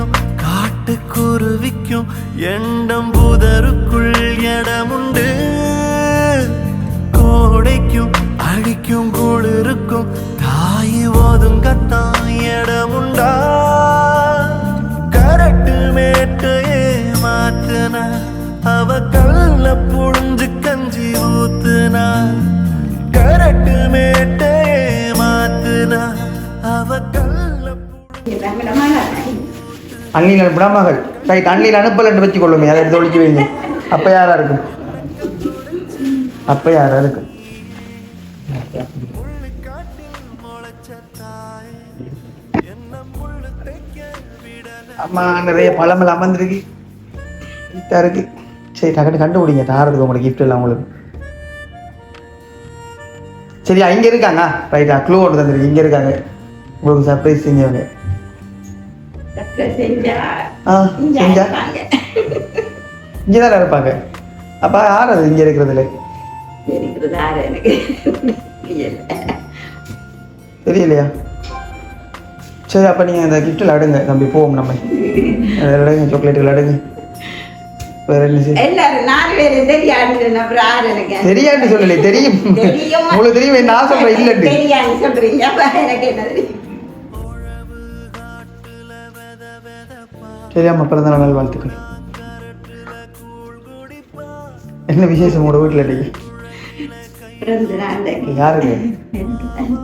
குருவிக்கும் காட்டு குருவிக்கும் எண்டம் புதருக்குள் இடமுண்டு கோடைக்கும் அடிக்கும் குளிருக்கும் தாய் ஒதுங்கத்தான் இடமுண்டா கரட்டு மேட்டையே மாத்தினா அவ கல்ல புழிஞ்சு கஞ்சி ஊத்துனா. கரட்டு மேட்டையே மாத்தினா அவ கல்ல புழிஞ்சு அண்ணியில் அனுப்பினா மகள் ரைட் அண்ணியில் அனுப்பலன்னு வச்சு கொள்ளுங்க அதை எடுத்து ஒழிச்சு வைங்க அப்போ யாராக இருக்கும்? அப்போ யாராக இருக்கும்? அம்மா நிறைய பழமெல்லாம் அமர்ந்துருக்கு. நீட்டாக இருக்கு. சரி டக்குனு கண்டுபிடிங்க. தாரதுக்கு உங்களுக்கு கிஃப்ட் எல்லாம் உங்களுக்கு. சரியா இங்கே இருக்காங்க. ரைட்டா க்ளூ ஒன்று தந்துருக்கு. இங்கே இருக்காங்க. உங்களுக்கு சர்ப்ரைஸ் செஞ்சவங்க ஆ செஞ்சா இங்கே தானே இருப்பாங்க? அப்போ யார் அது இங்கே இருக்கிறதுல தெரியலையா? சரி அப்போ நீங்கள் அந்த கிஃப்ட்டில் அடுங்க. தம்பி போவோம் நம்ம. அடுங்க சாக்லேட்டில் அடுங்க. வேற என்ன தெரியாது சொல்லலை தெரியும். தெரியும். உங்களுக்கு தெரியும் நான் சொல்கிறேன் இல்லைன்னு. சரியாம்மா பிறந்த நாள் வாழ்த்துக்கள். என்ன விசேஷம் உங்களோட வீட்டில் இன்னைக்கு? யாருக்கு?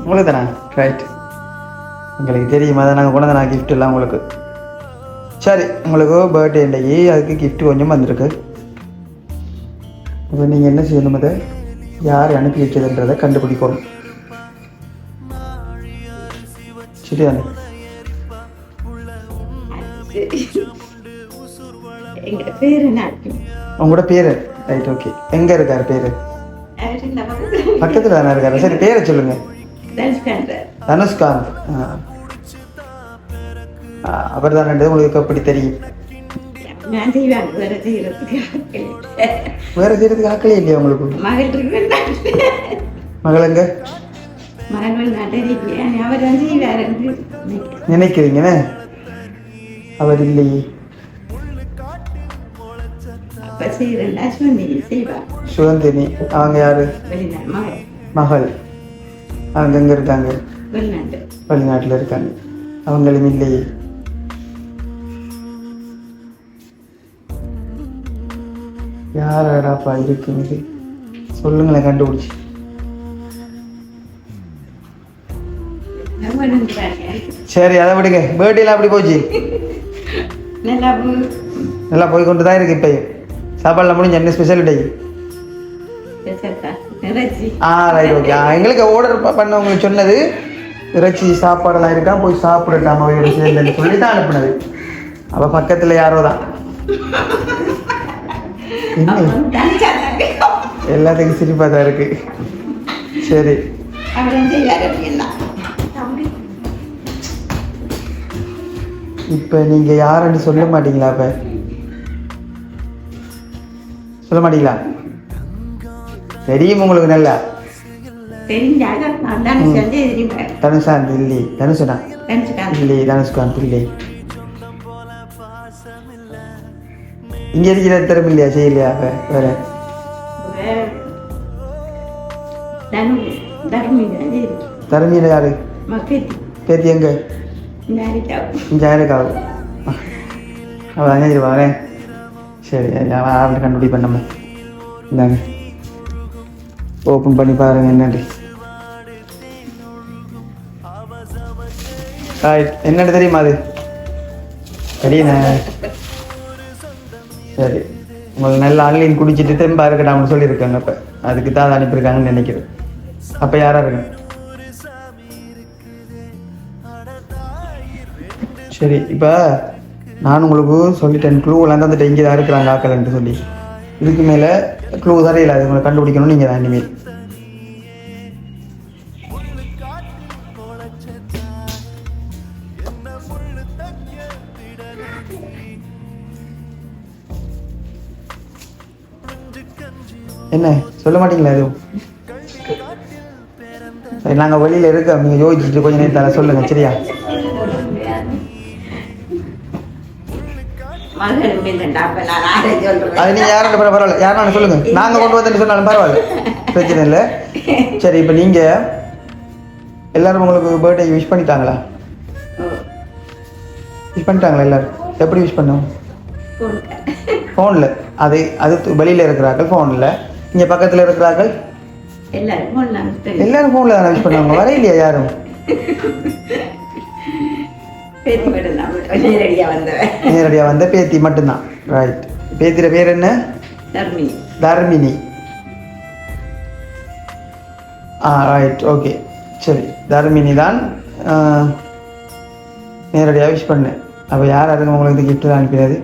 உங்களுக்கு தானே ரைட் உங்களுக்கு தெரியுமா அதை நாங்கள் கொண்டு நான் gift எல்லாம் உங்களுக்கு. சரி உங்களுக்கு பர்த்டே இன்னைக்கு அதுக்கு gift கொஞ்சம் வந்திருக்கு. இப்போ நீங்கள் என்ன செய்யணும் அதை? யார் அனுப்பி வச்சதுன்றதை கண்டுபிடிக்கணும். சரிதானே? உங்களோட பேர்? ரைட் ஓகே எங்கே இருக்கார் பேர்? பக்கத்தில் தானே இருக்காரு. சரி பேரை தனுஷ்காந்தர் தனுஷ்காந்த். அவர் தான் ரெண்டு உங்களுக்கு எப்படி தெரியும்? வேற செய்யறதுக்கு ஆக்களே இல்லையா உங்களுக்கு? மகளங்க மகள் நாட்டை அவர் தான் செய்வார் என்று நினைக்கிறேன். நினைக்கிறீங்கன்னு அவர் இல்லையே அப்ப செய்யறேன் அஸ்வந்தி செய்வா சுகந்தினி அவங்க யாரு வெளிநாடு மகள் மகள் அவங்க எங்க இருக்காங்க வெளிநாட்டு வெளிநாட்டில் இருக்காங்க அவங்களும் இல்லையே யாராடாப்பா இருக்குது சொல்லுங்களேன் கண்டுபிடிச்சி நம்ம நின்றாங்க. சரி அதை விடுங்க பேர்டேலாம் அப்படி போச்சு நல்லா போய் கொண்டு தான் இருக்கு இப்பயும். சாப்பாடுலாம் முடிஞ்சு என்ன ஸ்பெஷல் டே ஆ ரைட் ஓகே எங்களுக்கு ஆர்டர் பண்ணவங்களுக்கு சொன்னது இறைச்சி சாப்பாடெல்லாம் இருக்கா போய் சாப்பிடட்டாம அவையோட சேர்ந்து சொல்லி தான் அனுப்புனது. அப்போ பக்கத்தில் யாரோ தான். எல்லாத்துக்கும் சிரிப்பாக தான் இருக்கு. சரி. இப்போ நீங்கள் யாருன்னு சொல்ல மாட்டீங்களா அப்போ சொல்ல மாட்டீங்களா? தெரியும் உங்களுக்கு நல்லா. தனுஷாந்த் இல்லை தனுஷனா? இல்லை தனுஷ்காந்த் இல்லை இங்கே இருக்கிற திறமை இல்லையா செய்யலையா அப்போ வேற. தனு தர்மி வந்து இருக்கு தருமையில் யாரு பேத்தி எங்க? நாளைக்கு இங்கே யாருக்காவு அவள் அங்கே வரேன் சரி அவன் ஆரம்பி கண்டுபிடி நம்ம. இந்தாங்க. ஓப்பன் பண்ணி பாருங்க என்னடி ரைட் என்னன்னு தெரியுமா அது? சரிண்ணே சரி. உங்களுக்கு நல்ல ஆன்லைன் குடிச்சிட்டு தெம்பா இருக்கட்டாம்னு சொல்லியிருக்காங்க இப்போ அதுக்கு தான் அதை அனுப்பியிருக்காங்கன்னு நினைக்கிறேன். அப்போ யாராக இருக்கு சரி இப்போ நான் உங்களுக்கு சொல்லிட்டேன் க்ளூ எல்லாம் தந்துட்டு இங்கே தான் இருக்கிறாங்க ஆக்கலன்ட்டு சொல்லி. இதுக்கு மேலே க்ளூ தரையில் அது உங்களை கண்டுபிடிக்கணும் நீங்கள் தான் இனிமேல். என்ன சொல்ல மாட்டீங்களா எதுவும்? சரி நாங்கள் வெளியில் இருக்கோம் நீங்கள் யோசிச்சுட்டு கொஞ்சம் நேரத்தில் சொல்லுங்கள் சரியா? அது நீங்க யாரும் பரவாயில்ல. யாரும் சொல்லுங்க. நாங்க கொண்டு வந்துட்டு சொன்னாலும் பரவாயில்ல. பிரச்சனை இல்லை. சரி இப்போ நீங்க எல்லாரும் உங்களுக்கு பர்த்டே விஷ் பண்ணிட்டாங்களா? விஷ் பண்ணிட்டாங்களா எல்லாரும்? எப்படி விஷ் பண்ணோம். ஃபோனில் அது அது வெளியில் இருக்கிறார்கள் ஃபோனில் இங்கே பக்கத்தில் இருக்கிறார்கள்? எல்லாரும் ஃபோனில் தானே விஷ் பண்ணுவாங்க. வர இல்லையா யாரும்? நேரடியாக வந்த பேத்தி மட்டும்தான். ரைட் பேத்திர பேர் என்ன தர்மினி. ஆ ரைட் ஓகே சரி. தர்மினி தான் நேரடியாக விஷ் பண்ணேன் அப்போ யார் அதுக்கு உங்களுக்கு gift அனுப்பினது?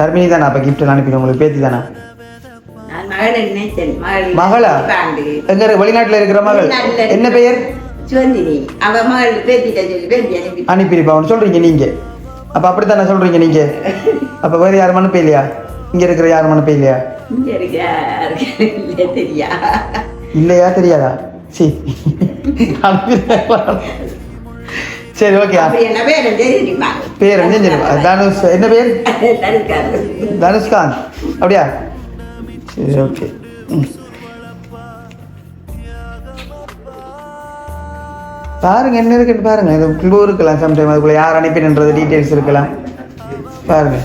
தர்மினி தானே? அப்போ gift அனுப்பினது உங்களுக்கு? பேத்தி தானே? மகள் எங்க வெளிநாட்டில் இருக்கிற மகள்? என்ன பெயர்? சுவந்தினி அவ மகள் பேத்திட்ட சொல்லி பேத்தி அனுப்பி அனுப்பியிருப்பான்னு சொல்றீங்க நீங்க. அப்போ அப்படித்தானே சொல்றீங்க நீங்க? அப்போ வேறு யாரும் அனுப்ப இல்லையா? இங்க இருக்கிற யாரும் அனுப்ப இல்லையா? இங்க இருக்க தெரியா? இல்லையா தெரியாதா? சி. சரி ஓகே. என்ன பேர் பேர் என்ன தெரியுமா தனுஷ். என்ன பேர். தனுஷ்காந்த். அப்படியா? சரி ஓகே. ம். பாருங்க என்ன இருக்குன்னு பாருங்க. இது க்ளூ இருக்கலாம் சம்டைம் அதுக்குள்ள யார் அனுப்பினன்றது டீட்டெயில்ஸ் இருக்கலாம். பாருங்க.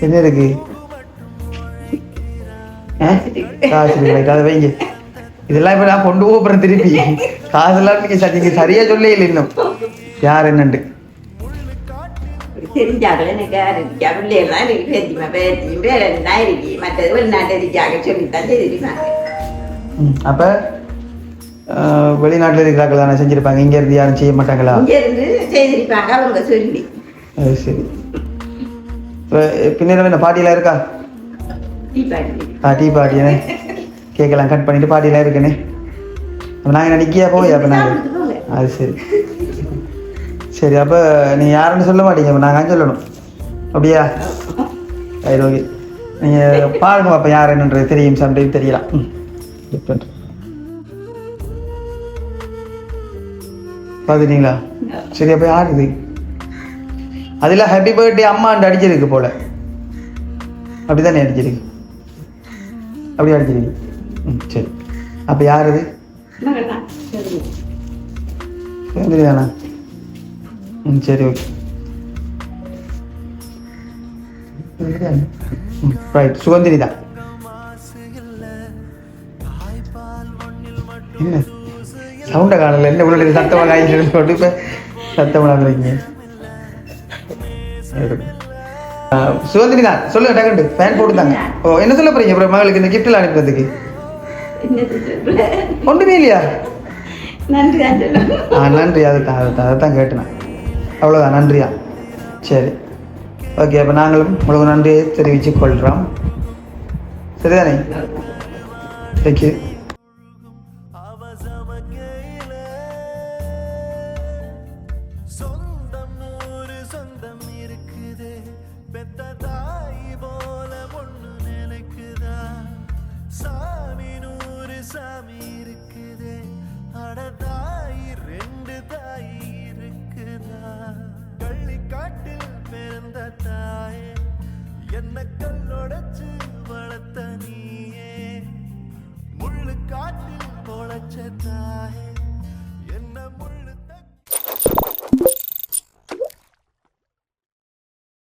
என்ன இருக்கு? ஆ? காசு அதை வைங்க. இதெல்லாம் இப்ப நான் கொண்டு போறேன் திருப்பி. காசெல்லாம் நீங்க சரி- நீங்க சரியா சொல்லவே இல்லை இன்னும். யார் என்னண்டு தெரிஞ்சாலும் எனக்கு இருக்கா பிள்ளைகள்லாம் எனக்கு பேத்திமா பேத்தியும் பேரன் தான் இருக்கு மற்றது வெளிநாட்டு இருக்காக சொல்லித்தான் தெரியுமாங்க ம், அப்ப வெளிநாட்டுல இருக்கிறார்கள் தானே செஞ்சிருப்பாங்க. இங்க இருந்து யாரும் செய்ய மாட்டாங்களா? இங்க இருந்து செய்திருப்பாங்க அவங்க சொல்லி அது சரி பின்னர் என்ன பாட்டியெல்லாம் இருக்கா? தீபாவளி ஆ டீ பாட்டியனே கேக்கெல்லாம் கட் பண்ணிட்டு பாட்டியெல்லாம் அப்போ நாங்கள் நிற்கியா போய் அப்போ நாங்கள். அது சரி. சரி அப்போ நீ யாருன்னு சொல்ல மாட்டீங்க. அப்போ நாங்கள் சொல்லணும். அப்படியா? சரி ஓகே நீங்கள் பாருங்க அப்போ யார் என்னன்றது. தெரியும் சம்டைம் தெரியலாம். ம். டிஃப்ரெண்ட் பார்த்துட்டீங்களா? சரி அப்போ யார் இது? அதில் ஹாப்பி பர்த்டே அம்மாண்டு அடிச்சிருக்கு போல. அப்படிதானே அடிச்சிருக்கு? அப்படி அடிச்சிருக்கு. ம் சரி. அப்போ யார் சுதந்திரி தானா ம் சரி ஓகே ரைட் சுகந்திரி தான். என்ன? சவுண்டை காணல. என்ன உள்ள சத்தமாக காய்ச்சி போட்டு இப்போ சத்தமாக இருக்கீங்க சுகந்திரி தான். சொல்லுங்க டக்குண்டு ஃபேன் போட்டுதாங்க. ஓ என்ன சொல்ல போறீங்க? அப்புறம் மகளுக்கு இந்த கிஃப்டில் அனுப்புறதுக்கு. ஒன்றுமே இல்லையா? நன்றி நன்றி. அதுதான் அதுதான் அதை தான் கேட்டேன். அவ்வளோதான் நன்றியா? சரி. ஓகே அப்போ நாங்களும் உங்களுக்கு நன்றியை தெரிவித்து கொள்கிறோம் சரிதானே? தேங்க்யூ சொந்தம் சொந்தம் இருக்குது. பெத்த தாயே என்ன கல்லொடைச்சு வளர்த்த நீயே. முள்ளு காட்டில் பொழைச்ச தாயே.